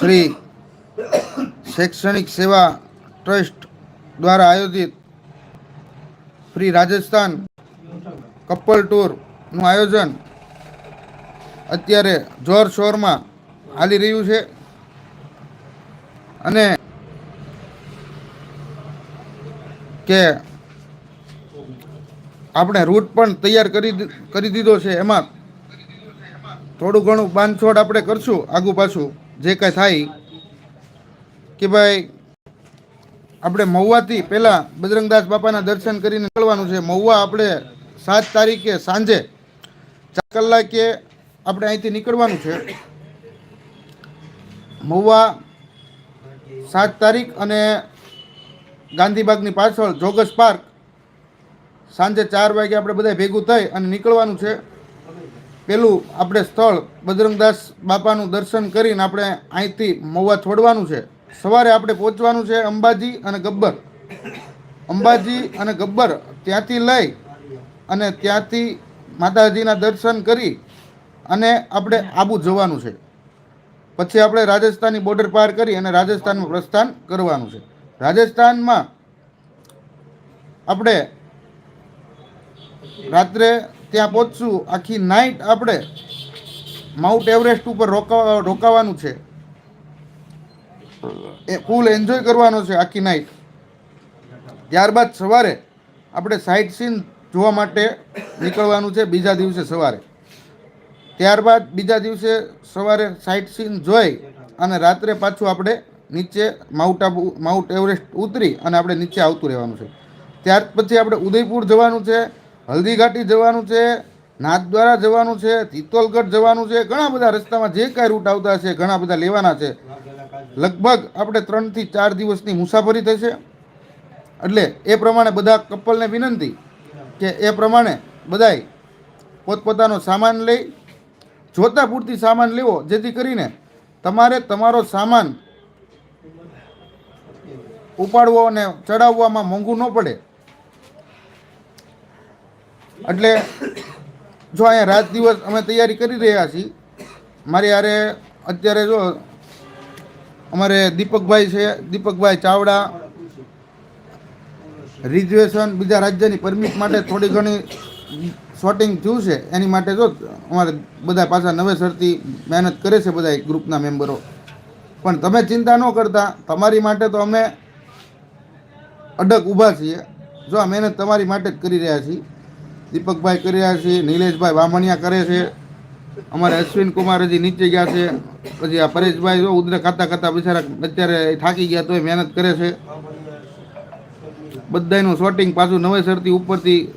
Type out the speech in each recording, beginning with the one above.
શ્રી શૈક્ષણિક સેવા ટ્રસ્ટ દ્વારા આયોજિત ફ્રી રાજસ્થાન કપલ ટૂરનું આયોજન અત્યારે જોર શોરમાં હાલી રહ્યું છે. અને કે આપણે રૂટ પણ તૈયાર કરી કરી દીધો છે. એમાં થોડું ઘણું બાંધછોડ આપણે કરશું આગુ પાછું. જે કાંઈ થાય કે ભાઈ, આપણે મહુવાથી પહેલાં બજરંગદાસ બાપાના દર્શન કરીને નીકળવાનું છે. મહુવા આપણે સાત તારીખે સાંજે ચાર કલાકે આપણે અહીંથી નીકળવાનું છે. મહુવા સાત તારીખ અને ગાંધીબાગની પાછળ જોગસ પાર્ક સાંજે ચાર વાગે આપણે બધા ભેગું થઈ અને નીકળવાનું છે. પેલું આપણે સ્થળ, બજરંગદાસ બાપાનું દર્શન કરીને આપણે અહીંથી મહુવા છોડવાનું છે. સવારે આપણે પહોંચવાનું છે અંબાજી અને ગબ્બર. અંબાજી અને ગબ્બર ત્યાંથી લઈ અને ત્યાંથી માતાજીના દર્શન કરી અને આપણે આબુ જવાનું છે. પછી આપણે રાજસ્થાનની બોર્ડર પાર કરી અને રાજસ્થાનમાં પ્રસ્થાન કરવાનું છે. રાજસ્થાનમાં આપણે રાત્રે ત્યાં પહોંચશું. આખી નાઇટ આપણે માઉન્ટ એવરેસ્ટ ઉપર રોકાવા, રોકાવાનું છે. એ ફૂલ એન્જોય કરવાનો છે આખી નાઇટ ત્યારબાદ સવારે આપણે સાઇટ સીન જોવા માટે નીકળવાનું છે બીજા દિવસે સવારે. ત્યારબાદ બીજા દિવસે સવારે સાઇટ સીન જોઈ અને રાત્રે પાછું આપણે નીચે માઉન્ટ આબુ માઉન્ટ એવરેસ્ટ ઉતરી અને આપણે નીચે આવતું રહેવાનું છે. ત્યાર પછી આપણે ઉદયપુર જવાનું છે. હલ્દી ઘાટી જવાનું છે નાથદ્વારા જવાનું છે, તિત્તોલગઢ જવાનું છે, ઘણા બધા રસ્તામાં જે કાંઈ રૂટ આવતા છે ઘણા બધા લેવાના છે. લગભગ આપણે ત્રણથી ચાર દિવસની મુસાફરી થશે. એટલે એ પ્રમાણે બધા કપલને વિનંતી કે એ પ્રમાણે બધાય પોતપોતાનો સામાન લઈ, જોતા પૂરતી સામાન લેવો, જેથી કરીને તમારે તમારો સામાન ઉપાડવો અને ચડાવવામાં મોંઘું ન પડે. એટલે જો અહીંયા રાત દિવસ અમે તૈયારી કરી રહ્યા છીએ, મારી હારે અત્યારે જો અમારે દીપકભાઈ છે, દીપકભાઈ ચાવડા રિઝર્વેશન બીજા રાજ્યની પરમિટ માટે થોડી ઘણી શોટિંગ થયું છે, એની માટે જો અમારે બધા પાછા નવેસરથી મહેનત કરે છે બધા ગ્રુપના મેમ્બરો. પણ તમે ચિંતા ન કરતા, તમારી માટે તો અમે અડગ ઊભા છીએ. જો આ મહેનત તમારી માટે જ કરી રહ્યા છીએ. દીપકભાઈ કરી રહ્યા છે, નિલેશભાઈ વામણિયા કરે છે. અમારે અશ્વિન કુમાર હજી નીચે ગયા છે. પછી આ પરેશભાઈ જો ઉદરે ખાતા ખાતા બિચારા અત્યારે થાકી ગયા તોય મહેનત કરે છે. બધાયનું શોટિંગ પાછું નવેસરથી ઉપરથી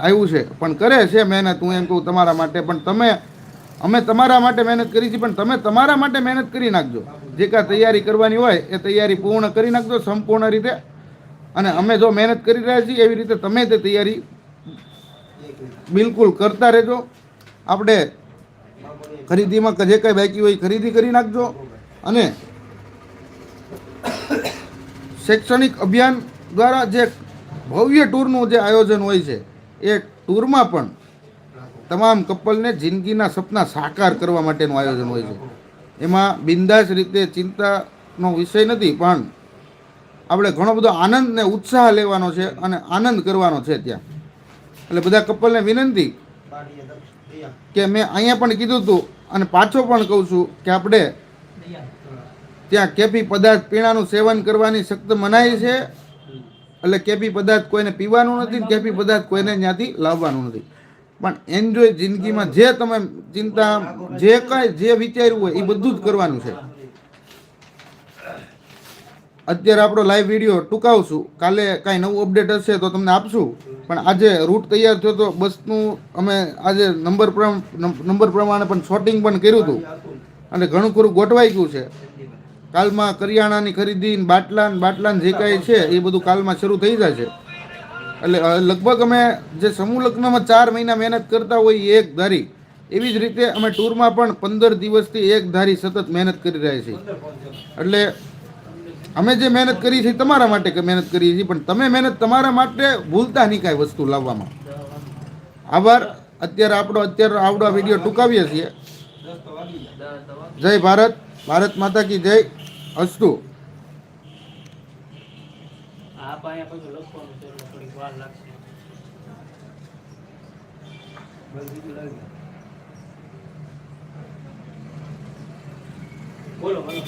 આવ્યું છે. પણ કરે છે મહેનત, હું એમ કહું તમારા માટે. પણ તમે, અમે તમારા માટે મહેનત કરી છે, પણ તમે તમારા માટે મહેનત કરી નાખજો. જે કાંઈ તૈયારી કરવાની હોય, એ તૈયારી પૂર્ણ કરી નાખજો સંપૂર્ણ રીતે. અને અમે જો મહેનત કરી રહ્યા છીએ, એવી રીતે તમે તે તૈયારી બિલકુલ કરતા રહેજો. આપણે ખરીદીમાં જે કંઈ બાકી હોય ખરીદી કરી નાખજો. અને શૈક્ષણિક અભિયાન દ્વારા જે ભવ્ય ટૂરનું જે આયોજન હોય છે, એ ટૂરમાં પણ તમામ કપલને જિંદગીના સપના સાકાર કરવા માટેનું આયોજન હોય છે. એમાં બિંદાસ રીતે ચિંતાનો વિષય નથી, પણ આપણે ઘણો બધો આનંદ ને ઉત્સાહ લેવાનો છે અને આનંદ કરવાનો છે ત્યાં. એટલે બધા કપલને વિનંતી કે મેં અહીંયા પણ કીધું હતું અને પાછો પણ કહું છું કે આપણે ત્યાં કેફી પદાર્થ પીણાનું સેવન કરવાની સખ્ત મનાઈ છે. એટલે કેફી પદાર્થ કોઈને પીવાનું નથી કેફી પદાર્થ કોઈને ત્યાંથી લાવવાનું નથી. પણ એન્જોય જિંદગીમાં જે તમે ચિંતા, જે કાંઈ જે વિચાર્યું હોય એ બધું જ કરવાનું છે. અત્યારે આપણો લાઈવ વીડિયો ટૂંકાવશું. કાલે કાંઈ નવું અપડેટ હશે તો તમને આપશું. પણ આજે રૂટ તૈયાર થયો તો બસનું અમે આજે નંબર નંબર પ્રમાણે પણ શોટિંગ પણ કર્યું હતું. અને ઘણું ખરું ગોઠવાઈ ગયું છે. કાલમાં કરિયાણાની ખરીદી બાટલા ને બાટલા જે કાંઈ છે એ બધું કાલમાં શરૂ થઈ જશે એટલે લગભગ અમે જે સમૂહ લગ્નમાં ચાર મહિના મહેનત કરતા હોય એક ધારી. એવી જ રીતે અમે ટૂરમાં પણ પંદર દિવસથી એક ધારી સતત મહેનત કરી રહ્યા છીએ. એટલે અમે જે મહેનત કરી છે તમારા માટે મહેનત કરીએ છીએ પણ તમે મહેનત તમારા માટે ભૂલતા નહીં કાંઈ વસ્તુ લાવવામાં. આભાર. અત્યારે આપણો અત્યારે આવડો વીડિયો ટૂંકાવીએ છીએ. જય ભારત. ભારત માતા કી જય. અસ્તુ. બોલો બોલો.